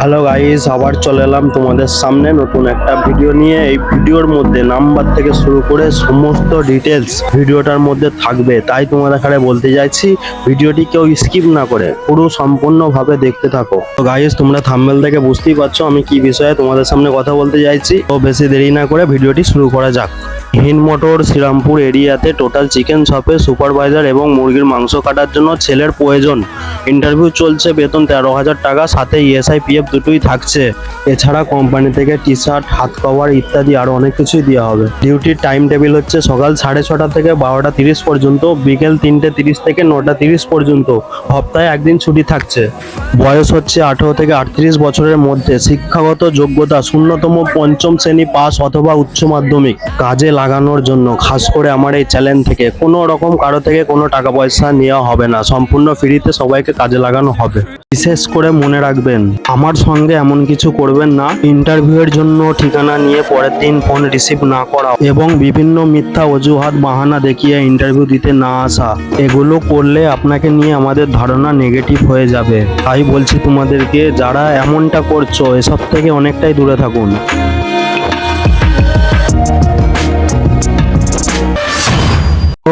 Hello guys আবার চলে এলাম তোমাদের সামনে নতুন একটা ভিডিও নিয়ে। এই ভিডিওর মধ্যে নাম্বার থেকে শুরু করে সমস্ত ডিটেলস ভিডিওটার মধ্যে থাকবে। তাই তোমাদের এখানে বলতে চাইছি ভিডিওটি কেউ স্কিপ না করে, পুরো সম্পূর্ণভাবে দেখতে থাকো। তো গাইস তোমরা থাম্বেল থেকে বুঝতেই পারছ আমি কি বিষয়ে তোমাদের সামনে কথা বলতে চাইছি। তো বেশি দেরি না করে ভিডিওটি শুরু করা যাক। হিন মোটর শ্রীরামপুর এরিয়াতে টোটাল চিকেন শপে সুপারভাইজার এবং মুরগির মাংস কাটার জন্য ছেলের প্রয়োজন। ইন্টারভিউ চলছে বেতন তেরো হাজার টাকা, সাথে E ইএসআই পিএফ দুটোই থাকছে। এছাড়া কোম্পানি থেকে টি শার্ট হাত কভার ইত্যাদি আরও অনেক কিছুই দেওয়া হবে। ডিউটির টাইম টেবিল হচ্ছে সকাল সাড়ে ছটা থেকে বারোটা তিরিশ পর্যন্ত, বিকেল তিনটে তিরিশ থেকে নটা তিরিশ পর্যন্ত। সপ্তাহে একদিন ছুটি থাকছে। বয়স হচ্ছে আঠেরো থেকে আটত্রিশ বছরের মধ্যে। শিক্ষাগত যোগ্যতা শূন্যতম পঞ্চম শ্রেণি পাস অথবা উচ্চ মাধ্যমিক। কাজে লাগানোর জন্য, খাস করে আমার এই চ্যানেল থেকে। কোনো রকম কারও থেকে কোনো টাকা পয়সা নেওয়া হবে না, সম্পূর্ণ ফ্রিতে সবাইকে কাজে লাগানো হবে। বিশেষ করে মনে রাখবেন, আমার সঙ্গে এমন কিছু করবেন না। ইন্টারভিউয়ের জন্য ঠিকানা নিয়ে পরের দিন ফোন রিসিভ না করা এবং বিভিন্ন মিথ্যা অজুহাত বাহানা দেখিয়ে ইন্টারভিউ দিতে না আসা। এগুলো করলে আপনাকে নিয়ে আমাদের ধারণা নেগেটিভ হয়ে যাবে। তাই বলছি তোমাদেরকে, যারা এমনটা করছ, এসব থেকে অনেকটাই দূরে থাকুন।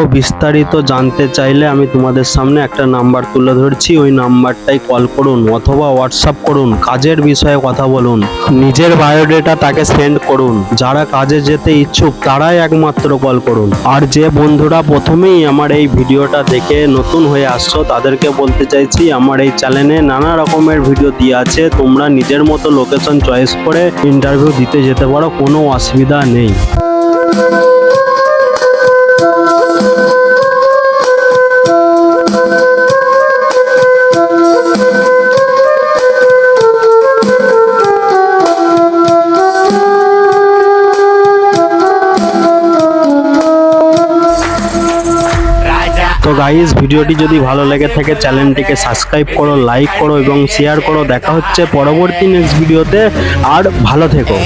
বিস্তারিত জানতে চাইলে আমি তোমাদের সামনে একটা নাম্বার তুলে ধরছি। ওই নাম্বারটাই কল করুন অথবা হোয়াটসঅ্যাপ করুন। কাজের বিষয়ে কথা বলুন। নিজের বায়োডেটা তাকে সেন্ড করুন। যারা কাজে যেতে ইচ্ছুক, তারাই একমাত্র কল করুন। আর যে বন্ধুরা প্রথমেই আমার এই ভিডিওটা দেখে নতুন হয়ে আসছো, তাদেরকে বলতে চাইছি, আমার এই চ্যানেলে নানা রকমের ভিডিও দিয়ে আছে। তোমরা নিজের মতো লোকেশন চয়েস করে ইন্টারভিউ দিতে যেতে পারো, কোনো অসুবিধা নেই। তো গাইস ভিডিওটি যদি ভালো লেগে থাকে চ্যানেলটিকে সাবস্ক্রাইব করো লাইক করো এবং শেয়ার করো। দেখা হচ্ছে পরবর্তী নেক্সট ভিডিওতে আর ভালো থেকো।